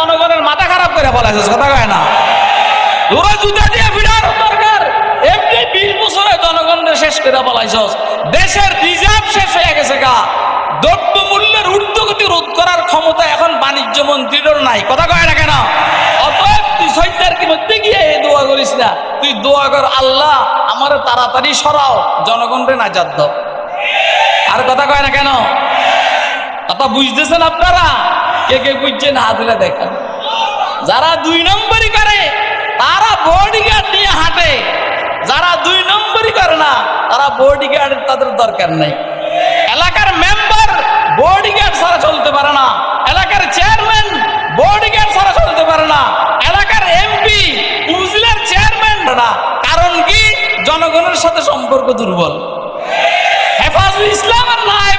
জনগণের মাথা খারাপ করে বলাইছিস কথা কয় না? তোরা জুতা দিয়ে ভিড়ার দরকার। এমনি বিশ বছরে জনগণকে শেষ করে বলাইছস দেশের রিজার্ভ শেষ হয়ে গেছে গা। দ্রব্য মূল্যের ঊর্ধ্বগতি রোধ করার ক্ষমতা এখন বাণিজ্য মন্ত্রীর নাই, কথা কয় না কেন? অতএব তুই সৈন্যের কি মধ্যে গিয়ে এ দোয়া করিস না? তুই দোয়া কর, আল্লাহ আমার তাড়াতাড়ি সরাও জনগণকে নাজাত দাও। আর কথা কয় না কেন? কথা বুঝতেছেন আপনারা? কে কে বুঝছেন হাত দিলে দেখেন। যারা দুই নম্বরই করে, তারা বডিগার্ড নিয়ে হাঁটে। যারা দুই নম্বরই করে না, তারা বডিগার্ডের তাদের দরকার নেই। এলাকার মেম্বার বডিগার্ড ছাড়া চলতে পারে না। এলাকার চেয়ারম্যান বডিগার্ড ছাড়া চলতে পারে না। এলাকার এমপি উপজেলার চেয়ারম্যান না। কারণ কি? জনগণের সাথে সম্পর্ক দুর্বল। হেফাজুল ইসলামের না